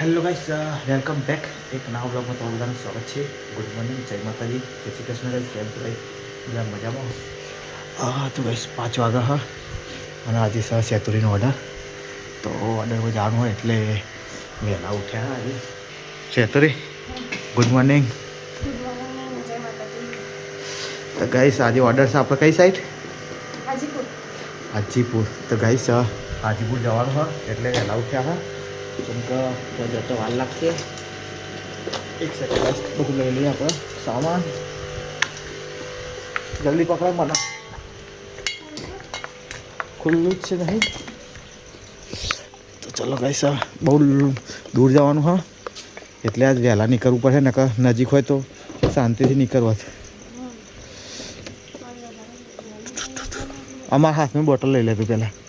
Hello guys welcome back. એક નવા બ્લોગમાં તમારું બધાનું સ્વાગત છે. ગુડ મોર્નિંગ જય માતાજી. જય શ્રી કૃષ્ણ ગાઈસ કેમ છો ગાઈસ? બધા મજામાં હા? તો ગાઈસ પાંચ વાગ્યા હા. અને આજે સર સેતુરીનો ઓર્ડર તો ઓર્ડરમાં જવાનું હોય એટલે વહેલા ઉઠ્યા આજે. સેતુરી ગુડ મોર્નિંગ. તો ગાઈસ આજે ઓર્ડર છે આપણે કઈ સાઈડ હાજીપુર. તો ગાઈસ હાજીપુર જવાનું હા એટલે વહેલા ઉઠ્યા હા. કેમ કે જતો વાર લાગશે એક સેકન્ડ બધું લઈ લઈએ આપણે સામાન જલ્દી પકડો મને ખુલ્લું જ છે નહીં તો ચલો ગાઈસ બહુ દૂર જવાનું હા એટલે આજ વહેલા નીકળવું પડે નકર નજીક હોય તો શાંતિથી નીકળવા અમારા હાથમાં બોટલ લઈ લેતું પહેલાં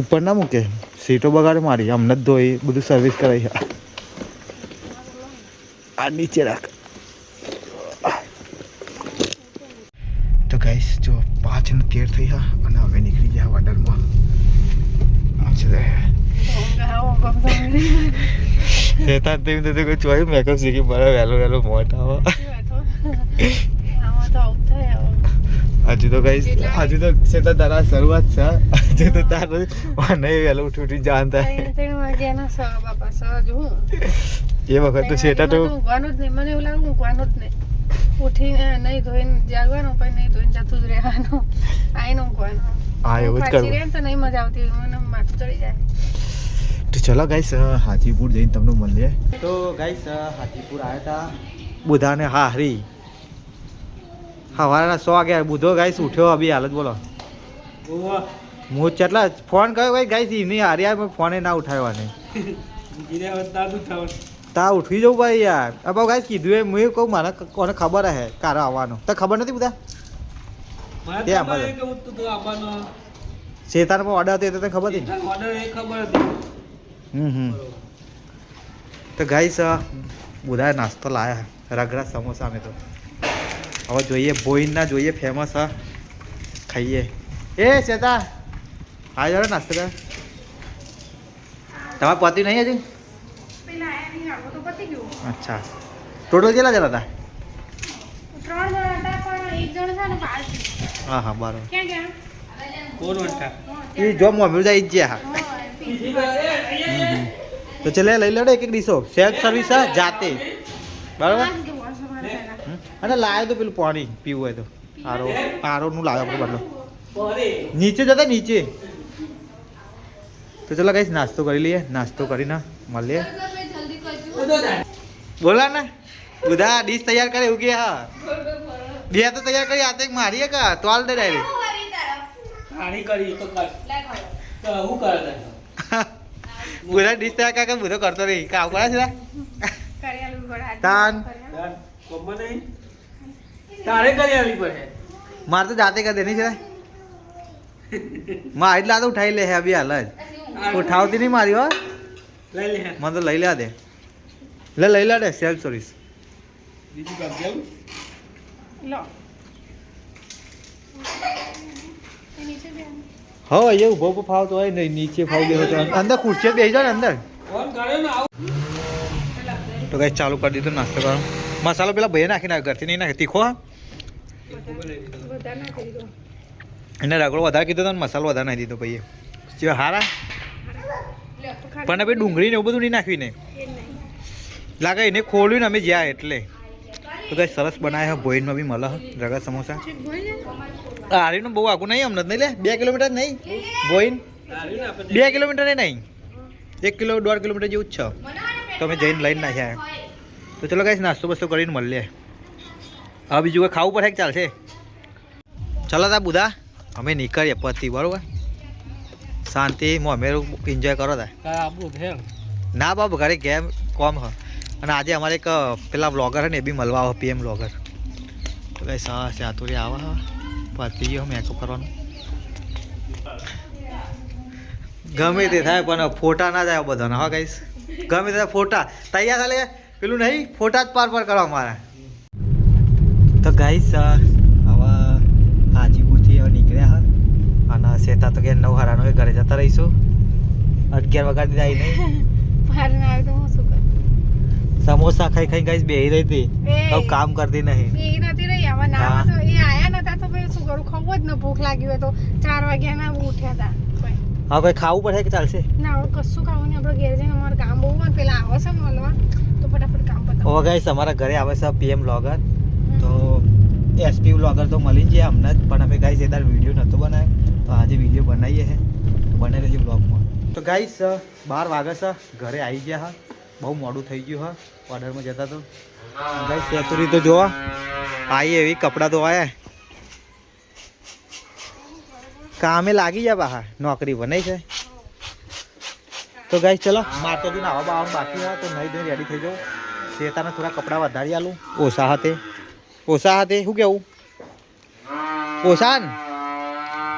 ઉપર ના મૂકે. સીટો બગાડે મારી. અમને જ ધોઈ, બધું સર્વિસ કરાવી. આ નીચે રાખ. તો ગાઈસ જો પાંચ ને તેર થઈ હા અને હવે નીકળી ગયા વાડરમાં શેતાન તેવી રીતે કોઈ ચોયું મેકઅપ શીખી પડે વહેલો વહેલો મોટા આવે. હજુ તો કઈ હજુ તો છે તો તારા શરૂઆત છે. હજુ તો તારું નહીં વહેલો ઉઠી ઉઠી જાન થાય. એ વખત તો શેતા તો ઊંઘવાનું જ નહીં. મને એવું લાગે ઊંઘવાનું જ નહીં. ઉઠીને નહીં ધોઈને જાગવાનું પણ નહીં ધોઈને જતું જ રહેવાનું. આઈને ઊંઘવાનું. હા એવું જ પાછી કરવું રહે તો નહીં મજા આવતી. મને માથું ચડી જાય. તો ચલો ગાઈસ હાજીપુર જઈને તમને મળીએ. તો ગાઈસ હાજીપુર આવ્યા હતા બધાને હા હારી. સવારના સો વાગ્યા બુધો ગાઈસ ઉઠ્યો અભી હાલત બોલો. હું ચેટલા ફોન કર્યો ભાઈ ગાઈસ એની હારી આવે ફોને ના ઉઠાવ્યો આને. તા ઉઠી જવું ભાઈ યાર. અબ ગાઈસ કીધું એ મેં કહું મને કોને ખબર હે કારો આવવાનો. તો ખબર નથી બધા? ત્યાં બધે. શેતાનમાં ઓર્ડર હતો એ તો તને ખબર હતી? હમ હમ. તો ગાઈસ બધા નાસ્તો લાયા. રગડા સમોસા અમે તો. હવે જોઈએ બોઈનના જોઈએ ફેમસ હા ખાઈએ. એ શેતા હા જરા નાસ્તો કર. તમારે પતિ નહીં હજી? પેલા એની હાડો તો પતી ગયું. અચ્છા. ટોટલ કેટલા જણા હતા? ત્રણ જણ હતા પણ એક જણ છે ને બહાર હા હા બરાબર. ક્યાં ગયા એ જો મમ્મી જાય જ હા. તો ચલે લઈ લેડો એક એક ડીશો. સેલ્ફ સર્વિસ હા જાતે. બરાબર? અને લાવ્યો તો પેલું પાણી પીવું હોય તો. આરો આરોનું લાવ્યો આપણો બદલો નીચે જતા નીચે. તો ચલો કઈ નાસ્તો કરી લઈએ. નાસ્તો કરીને મળીએ. બોલા ને. બધા ડીશ તૈયાર કરે એવું કે હા. બે તો તૈયાર કરી આ તો એક મારી કા તો હું કરે બધા ડીશ તૈયાર કરે બધો કરતો રહી કાવ કરે છે કરિયાલું ગોળ હાથ તારે કરી આવી પડે. મારે તો જાતે કરી દેની છે. માં એટલા તો ઉઠાઈ લે હે અભી હાલ જ ઉઠાવતી નહીં મારી હો. લઈ લે મને તો લઈ લે દે લે લઈ લે દે સેલ્ફ સર્વિસ બીજું કામ કેવું? લો. હા નીચે બે એ ઊભો ઊભો ફાવતો હોય નહીં નીચે ફાવ દેવો તો અંદર ખુરશી બેસી જાવ ને અંદર. તો કઈ ચાલુ કરી દીધું નાસ્તો કરો. મસાલો પેલા ભાઈ નાખી નાખ ઘરથી નહીં નાખે. તીખો એને રગડો વધારે કીધો તો મસાલો વધારે નાખી દીધો ભાઈએ. જે હારા? પણ હવે ડુંગળી ને એવું બધું નહીં નાખ્યું ને? લાગે એને ખોલ્યું ને અમે જ્યાં એટલે. તો કઈ સરસ બનાવ્યા ભોઈનમાં બી મળે રગા સમોસા. હારીનું બહુ આગું નહીં અમને નહીં લે? બે કિલોમીટર નહીં? ભોઈન? બે કિલોમીટર નહીં એક કિલો, દોઢ કિલોમીટર જેવું જ છે. તમે જઈને લઈને નાખ્યા. તો ચલો ગાઈસ નાસ્તો બસ્તો કરીને મળીએ. હવે બીજું કોઈ ખાવું પડે કે ચાલશે? ચલો તા બુધા અમે નીકળીએ પતિ બરાબર? શાંતિ અમે એન્જોય કરો તા. ના બાપ ઘરે ગેમ કોમ હ. અને આજે અમારે એક પેલા બ્લોગર હે ને એ બી મળવા આવે પીએમ બ્લોગર તો કઈ સા સાતુરી આવે હ. પતી ગયો મેકઅપ કરવાનું? ગમે તે થાય પણ ફોટા ના જાય બધાના હા કઈશ ગમે તે ફોટા. તૈયાર થાય પેલું નહીં ફોટા જ પાર પાર કરવા મારા. તો ગાઈસ હવે હાજીપુરથી હવે નીકળ્યા હા અને શ્વેતા તો કે નવ હરાનો એ ઘરે જતા રહીશું. અગિયાર વગાડી જાય નહીં. બહાર ના આવે તો હું શું કરું? સમોસા ખાઈ ખાઈ ગાઈસ બેહી રહી હતી. હવે કામ કરતી નહીં. એ નથી રહી આવા ના તો એ આયા નતા તો શું કરું? ખબર જ ન ભૂખ લાગી હોય તો ચાર વાગ્યા ના ઉઠ્યા હતા કોઈ. હવે ખાવું પડે કે ચાલશે? ના હવે કશું ખાવું નહીં. આપણે ઘેર જઈને અમારું કામ બહુ હોય પેલા આવે છે મળવા તો ફટાફટ કામ પતાવો હવે ગાઈસ અમારા ઘરે આવે છે પીએમ વ્લોગર. તો એસપી વ્લોગર તો મળી ગયા હમણાં જ પણ અમે ગાઈસ એ તાર વીડિયો નહોતો બનાવ્યો. તો આજે વીડિયો બનાવીએ છે બને રહેજો વ્લોગમાં. તો ગાઈસ બાર વાગે છે. ઘરે આવી ગયા હા. બહુ મોડું થઈ ગયું હા. ઓર્ડરમાં જતા તો. ગાઈસ ચતુરી તો જોવા આવી એવી કપડાં તો આયા કામે લાગી જાય બહાર. નોકરી બનાવી છે. તો ગાઈ ચલો. હજુ નાવા બાવાનું બાકી હોય તો નહીં ધોઈ રેડી થઈ જાઉં. શેતાને થોડા કપડાં વધારી આલું. ઓછા હાથે. ઓછા હાથે. શું કેવું? ઓછા ને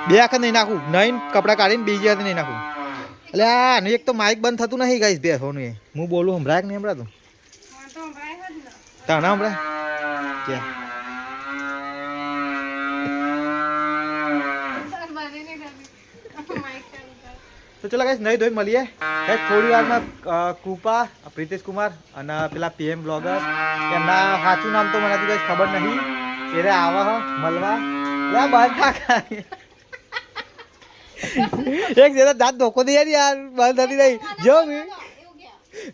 બે આખા નહીં નાખું. નહીં કપડાં કાઢીને બીજી હાથે નહીં નાખું. એટલે આનું એક તો માઇક બંધ થતું નહીં ગાઈશ બે હોનું એ. હું બોલું સંભળાય કે નહીં સંભળાતું. તને સંભળાય? કે તાર બારી નહીં થતી. માઈક ચાલુ કર. તો ચલો ગાઈસ નહીં ધોઈ મળીએ. ગાઈસ થોડી વારમાં કૃપા પ્રિતેશ કુમાર અને પેલા પીએમ બ્લોગર એમના સાચું નામ તો મને ગાઈસ ખબર નહીં. એને આવા હ મળવા. લા બંધ થા એક જરા દાંત ધોકો દે યાર યાર બંધ થતી નહીં જો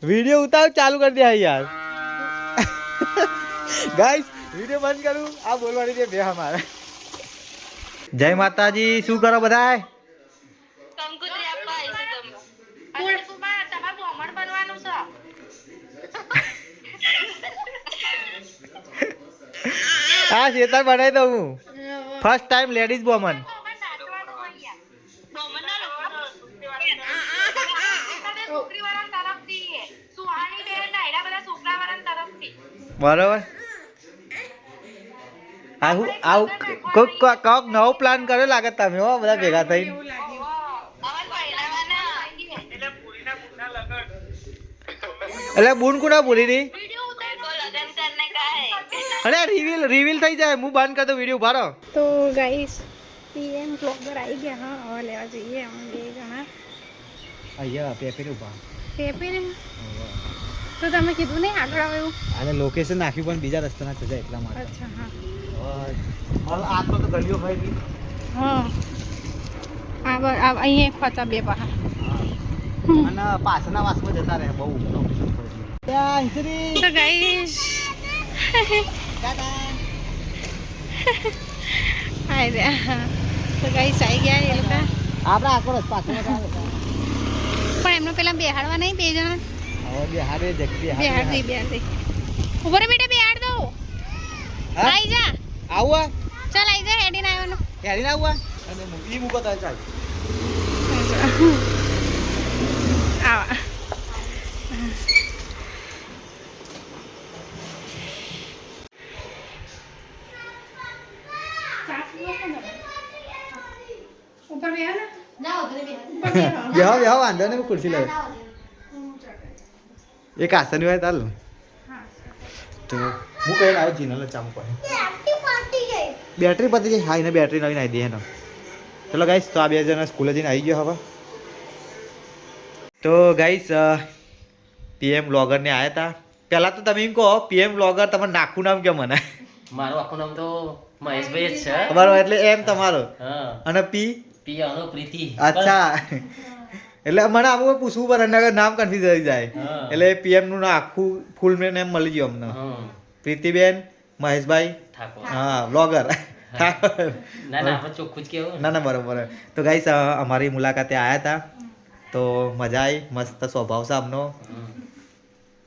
વીડિયો ઉતાર ચાલુ કરી દે યાર. ગાઈસ વીડિયો બંધ કરું. આ બોલવાની છે બે અમારે. જય માતાજી શું કરો બધાય કંકોત્રી આપવા આવીશું તમે અને કુમાર તમારે બ્રાહ્મણ બનવાનું છે હા શેતાર બનાવી દઉં હું. ફર્સ્ટ ટાઈમ લેડીઝ બોમન બરોબર. આવું આવું કોક કોક નવો પ્લાન કર્યો લાગે તમે હો, બધા ભેગા થઈને. એટલે બૂન કુના ભૂલી ની અરે રિવીલ રિવીલ થઈ જાય. હું બંધ કરતો વીડિયો ઊભા તો ગાઈસ પીએમ બ્લોગર આવી ગયા હા હવે લેવા જઈએ. અમે બે જણા. અહીંયા પેપર ઊભા. પેપી ને તો તમે કીધું નહીં આગળ આવે એવું? અને લોકેશન નાખ્યું પણ બીજા રસ્તાના છે એટલા માટે. અચ્છા હા. આ તો ગલીઓ ભાઈ નહીં હા. આ અહીંયા ખોચા બે બહાર અને પાછળના વાસમાં જતા રહે બહુ લોકેશન પર ત્યાં હંસરી તો ગાઈસ હાય રે તો ગાઈસ સાઈ ગયા એ લોકો? આપણે આખો રસ્તો પાછળ પણ એમનો પેલા બેહાડવા નહીં બે જણા? હવે બેહાડે જગતી બેહાડ. દઈ બેહાડ. દઈ ઊભો રે બેટા બેહાડ દો આઈ જા. આવું ચાલ આઈ જા હેડીને આવ્યો હેરી ના આવું અને ઈ મૂકો તો ચાલ. આવા. બેહો બેહો વાંધો નહીં ખુરશી લઉં એક આસન હોય ચાલ તો હું કઈ આવ્યો જીનલ ચામુ પડે બેટરી પતી જાય હા એને બેટરી નવી નાખી દે એનો ચલો ગાઈસ તો આ બે જણા સ્કૂલે જઈને આવી ગયો હવે તો ગાઈસ પીએમ બ્લોગરને આવ્યા હતા પહેલાં તો તમે એમ કહો પીએમ બ્લોગર તમારે નાખું નામ કે મને મારું આખું નામ તો મહેશભાઈ જ છે તમારો એટલે એમ તમારો અને પી પિયાનો પ્રીતિ અચ્છા એટલે મને આવું પૂછવું પડે નગર નામ કન્ફ્યુઝ થઈ જાય. એટલે પીએમનું આખું ફૂલ નેમ એમ મળી ગયું અમને. પ્રીતિબેન મહેશભાઈ હા બ્લોગર ના ના બરોબર. તો ગાઈસ અમારી મુલાકાતે આવ્યા હતા. તો મજા આવી મસ્ત સ્વભાવ છે અમનો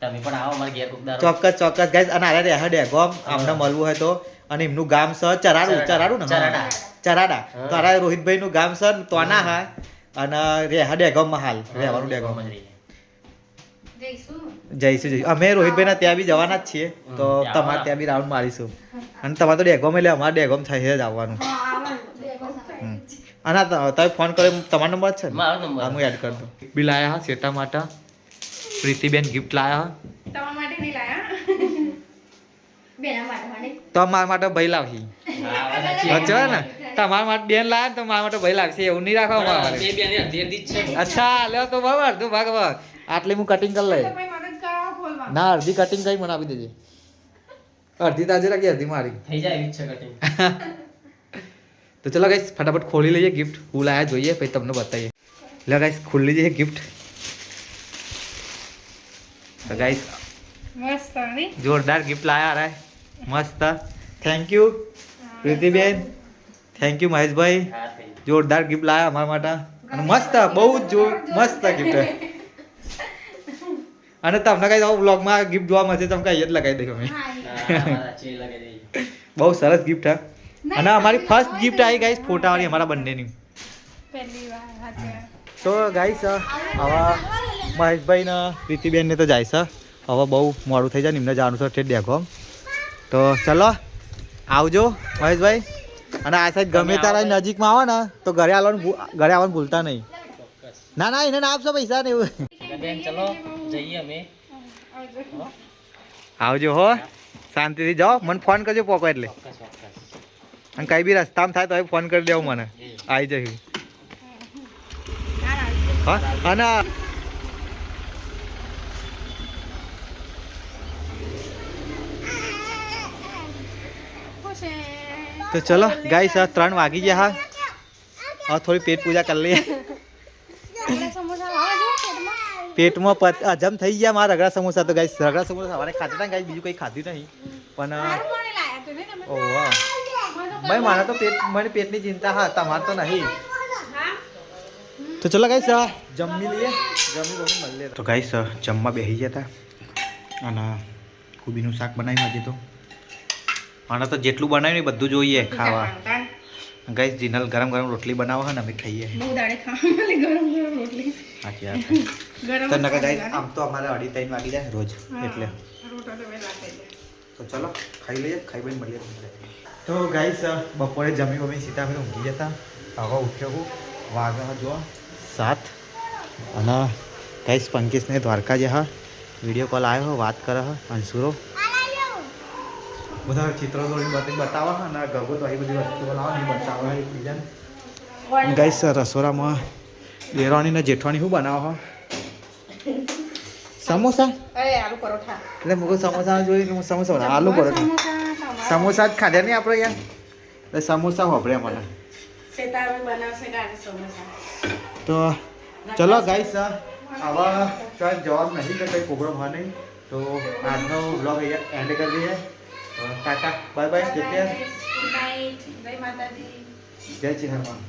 તમે પણ આવો અમારા ઘેર કોક ચોક્કસ ચોક્કસ. ગાઈસ અને આરે રહ્યા ડેગોમ અમને મળવું હોય તો. અને એમનું ગામ સર ચરાડું ચરાડું. ને? ચરાડા. ચરાડા. તો આરા રોહિતભાઈ નું ગામ છે ને તોના હા. અને રેહા ડેગોમમાં હાલ રહેવાનું ડેગોમ. જ રહીએ. જઈશું? જઈશું જઈશું. અમે રોહિતભાઈના ત્યાં બી જવાના જ છીએ તો તમારે ત્યાં બી રાઉન્ડ મારીશું. અને તમારે તો ડેગોમ એટલે અમારે ડેગોમ થઈ જ આવવાનું. અને તમે ફોન કર્યો તમારો નંબર જ છે ને? મારો નંબર હા, હું એડ કરી દઉં. બી લાયા હા શેતા માટે. પ્રીતિબેન ગિફ્ટ લાયા તમારા માટે નહીં લાયા? તો અમારા માટે ભાઈ લાવી હા. વચ્ચે ને. તમારા માટે બેન લાવે તો મારા માટે ભાઈ લાગશે એવું નહીં રાખવા અચ્છા લ્યો તો બરાબર તું ભાગ ભાગ આટલી હું કટિંગ કરી લઈ ભાઈ મદદ કરાવો ખોલવા? ના અડધી કટિંગ કઈ મને આપી દેજે. અડધી તાજે રાખી અડધી મારી. થઈ જાય એવી છે કટિંગ તો ચલો ગાઈસ ફટાફટ ખોલી લઈએ ગિફ્ટ હું લાયા જોઈએ પછી તમને બતાવીએ. લે ગાઈસ ખોલી લઈએ ગિફ્ટ તો ગાઈસ મસ્ત જોરદાર ગિફ્ટ લાયા રે મસ્ત. થેન્ક યુ પ્રીતિબેન. થેન્ક યુ મહેશભાઈ જોરદાર ગિફ્ટ લાયા અમારા માટે. અને મસ્ત બહુ જ જો મસ્ત ગિફ્ટ અને તમને કઈ વ્લોગમાં ગિફ્ટ જોવા મળશે તમે કઈ જ લગાવી દઈએ અમે બહુ સરસ ગિફ્ટ હા અને અમારી ફર્સ્ટ ગિફ્ટ આવી ગાઈસ ફોટાવાળી અમારા બંનેની. પહેલી વાર હાથે તો ગાઈસ હવે મહેશભાઈ ને પ્રીતિબેનને તો જાય છે. હવે બહુ મોડું થઈ જાય ને એમને જવાનું છે ઠેઠ દેખો તો ચલો આવજો મહેશભાઈ અને આ સાઈડ ગમે તારા નજીકમાં આવો ને તો ઘરે આવવાનું ઘરે આવવાનું ભૂલતા નહીં. ના ના એને આપશો પૈસા ને એવું. બેન ચલો જઈએ અમે. આવજો હો શાંતિથી જાઓ. મને ફોન કરજો પોકો એટલે. અને કઈ બી રસ્તામાં થાય તો ફોન કરી દેવો મને. આવી જશે. હા અને છે. તો ચલો ગાય સર ત્રણ વાગી ગયા હા. હવે થોડી પેટ પૂજા કરી લઈએ. પેટમાં પત હજમ થઈ ગયા મારા રગડા સમોસા તો ગાય રગડા સમોસા સવારે ખાતા હતા ગાઈસ, બીજું કંઈ ખાધું નહીં. પણ સારું કોણે લાયા તું નહીં તમે ઓ વાહ ભાઈ, મારા તો પેટ મને પેટની ચિંતા હા, તમારે તો નહીં. તો ચલો ગાઈસ જમી લઈએ. જમી બમી મળી લે. તો ગાઈસ જમવા બેસી ગયા હતા. અને કુબીનું શાક બનાવ્યું આજે તો. અને તો જેટલું બનાવ્યું ને બધું જોઈએ ખાવા. ગાઈસ જીનલ ગરમ ગરમ રોટલી બનાવો ને અમે ખાઈએ. બહુ દાડે ખાવા મળે ગરમ ગરમ રોટલી. સાચી વાત ગરમ તો નકર ગાઈસ આમ તો અમારે અઢી ત્રણ વાગી જાય રોજ એટલે. તો ચલો ખાઈ લઈએ ખાઈ બી મળીએ તો ગાઈસ બપોરે જમી બમી સીધા અમે ઊંઘી જતા. હવે ઉઠ્યો હું. વાગા જો સાત. અને ગાઈસ પંકિશને દ્વારકા જે હા વીડિયો કોલ આવ્યો હો, વાત કરે હ અંશુરો. બધા ચિત્રો દોડી બધી બતાવે અને ગગો તો આવી બધી વસ્તુ બનાવવા ને બતાવવા એકબીજાને ગાઈસ રસોડામાં દેરાણી ને જેઠવાણી શું બનાવો સમોસા? આલુ પરોઠા. એટલે મુકો સમોસા જોઈ હું સમોસા બનાવું. આલુ પરોઠા. સમોસા જ ખાધા નહીં આપણે યાર એટલે સમોસા વાપરે મને. તો ચલો ગાઈસ આવા કઈ જવાબ નહીં કે કંઈ પ્રોગ્રામ હોય નહીં. તો આજનો બ્લોગ અહીંયા એન્ડ કરી દઈએ. ટાટા બાય બાય જય માતાજી જય શ્રી હનુમાન.